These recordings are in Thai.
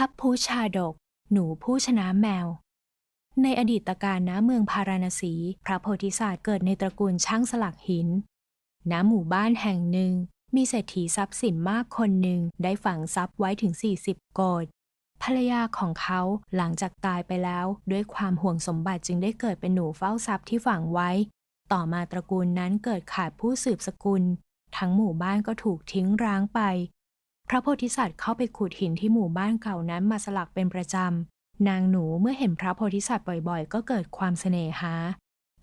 พับผู้ชาดก หนูผู้ชนะแมว ในอดีตการณเมืองพาราณสี พระโพธิสัตว์เกิดในตระกูลช่างสลักหิน ณ หมู่บ้านแห่งหนึ่ง มีเศรษฐีทรัพย์สินมากคนหนึ่งได้ฝังทรัพย์ไว้ถึง 40 โกดภรรยาของเขาหลังจากตายไปแล้ว ด้วยความห่วงสมบัติจึงได้เกิดเป็นหนูเฝ้าทรัพย์ที่ฝังไว้ ต่อมาตระกูลนั้นเกิดขาดผู้สืบสกุล ทั้งหมู่บ้านก็ถูกทิ้งร้างไป พระโพธิสัตว์เข้าไปขุดหินที่หมู่บ้านเก่านั้นมาสลักเป็นประจำ นางหนูเมื่อเห็นพระโพธิสัตว์บ่อยๆ ก็เกิดความเสน่หา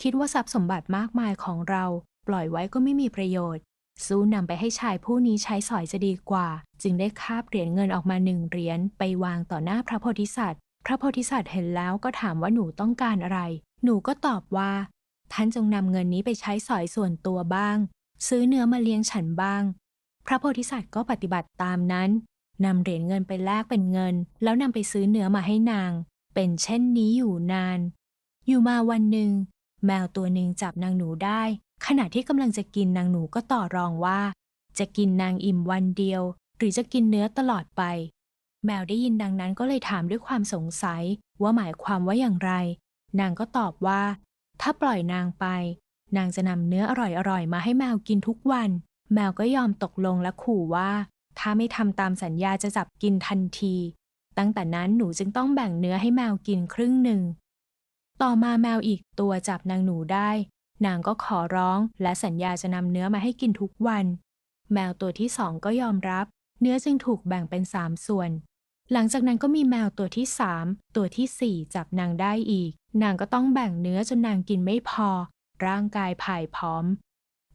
คิดว่าทรัพย์สมบัติมากมายของเรา ปล่อยไว้ก็ไม่มีประโยชน์ สู้นำไปให้ชายผู้นี้ใช้สอยจะดีกว่า จึงได้คาบเหรียญเงินออกมาหนึ่งเหรียญไปวางต่อหน้าพระโพธิสัตว์ พระโพธิสัตว์เห็นแล้วก็ถามว่าหนูต้องการอะไร หนูก็ตอบว่า ท่านจงนำเงินนี้ไปใช้สอยส่วนตัวบ้าง ซื้อเนื้อมาเลี้ยงฉันบ้าง พระโพธิสัตว์ก็ปฏิบัติตามนั้นนำเหรียญเงินไปแลกเป็นเงิน แล้วนำไปซื้อเนื้อมาให้นาง เป็นเช่นนี้อยู่นาน อยู่มาวันหนึ่ง แมวตัวหนึ่งจับนางหนูได้ ขณะที่กำลังจะกินนางหนูก็ต่อรองว่า จะกินนางอิ่มวันเดียว หรือจะกินเนื้อตลอดไป แมวได้ยินดังนั้นก็เลยถามด้วยความสงสัยว่าหมายความว่าอย่างไร นางก็ตอบว่า ถ้าปล่อยนางไป นางจะนำเนื้ออร่อยๆมาให้แมวกินทุกวัน แมวก็ยอมตกลงและขู่ว่า ถ้าไม่ทำตามสัญญาจะจับกินทันที ตั้งแต่นั้นหนูจึงต้องแบ่งเนื้อให้แมวกินครึ่งหนึ่ง ต่อมาแมวอีกตัวจับนางหนูได้ นางก็ขอร้องและสัญญาจะนำเนื้อมาให้กินทุกวัน แมวตัวที่สองก็ยอมรับ เนื้อจึงถูกแบ่งเป็นสามส่วน หลังจากนั้นก็มีแมวตัวที่สามตัวที่สี่จับนางได้อีก นางก็ต้องแบ่งเนื้อจนนางกินไม่พอ ร่างกายผ่ายพร้อม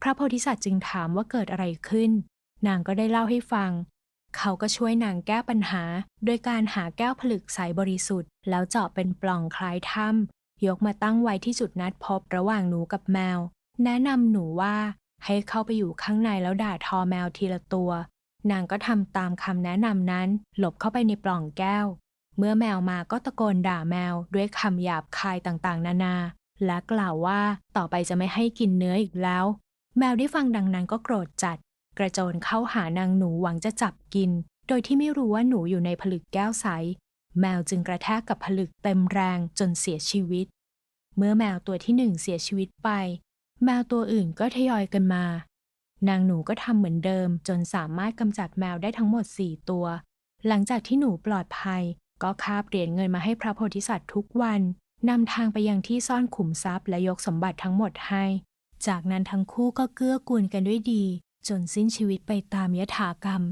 พระโพธิสัตว์จึงถามว่าเกิดอะไรขึ้น นางก็ได้เล่าให้ฟัง เขาก็ช่วยนางแก้ปัญหา โดยการหาแก้วผลึกใสบริสุทธิ์ แล้วเจาะเป็นปล่องคล้ายถ้ำยกมาตั้งไว้ที่จุดนัดพบระหว่างหนูกับแมว แนะนำหนูว่าให้เข้าไปอยู่ข้างในแล้วด่าทอแมวทีละตัว นางก็ทำตามคำแนะนำนั้น หลบเข้าไปในปล่องแก้ว เมื่อแมวมาก็ตะโกนด่าแมวด้วยคำหยาบคายต่างๆ นานา และกล่าวว่าต่อไปจะไม่ให้กินเนื้ออีกแล้ว แมวได้ฟังดังนั้นก็โกรธจัด กระโจนเข้าหานางหนูหวังจะจับกิน โดยที่ไม่รู้ว่าหนูอยู่ในผลึกแก้วใส แมวจึงกระแทกกับผลึกเต็มแรงจนเสียชีวิต เมื่อแมวตัวที่หนึ่งเสียชีวิตไป แมวตัวอื่นก็ทยอยกันมา นางหนูก็ทำเหมือนเดิม จนสามารถกำจัดแมวได้ทั้งหมด4ตัว หลังจากที่หนูปลอดภัย ก็คาบเหรียญเงินมาให้พระโพธิสัตว์ทุกวันนำทางไปยังที่ซ่อนขุมทรัพย์และยกสมบัติทั้งหมดให้ จากนั้นทั้งคู่ก็เกื้อกูลกันด้วยดี จนสิ้นชีวิตไปตามยถากรรม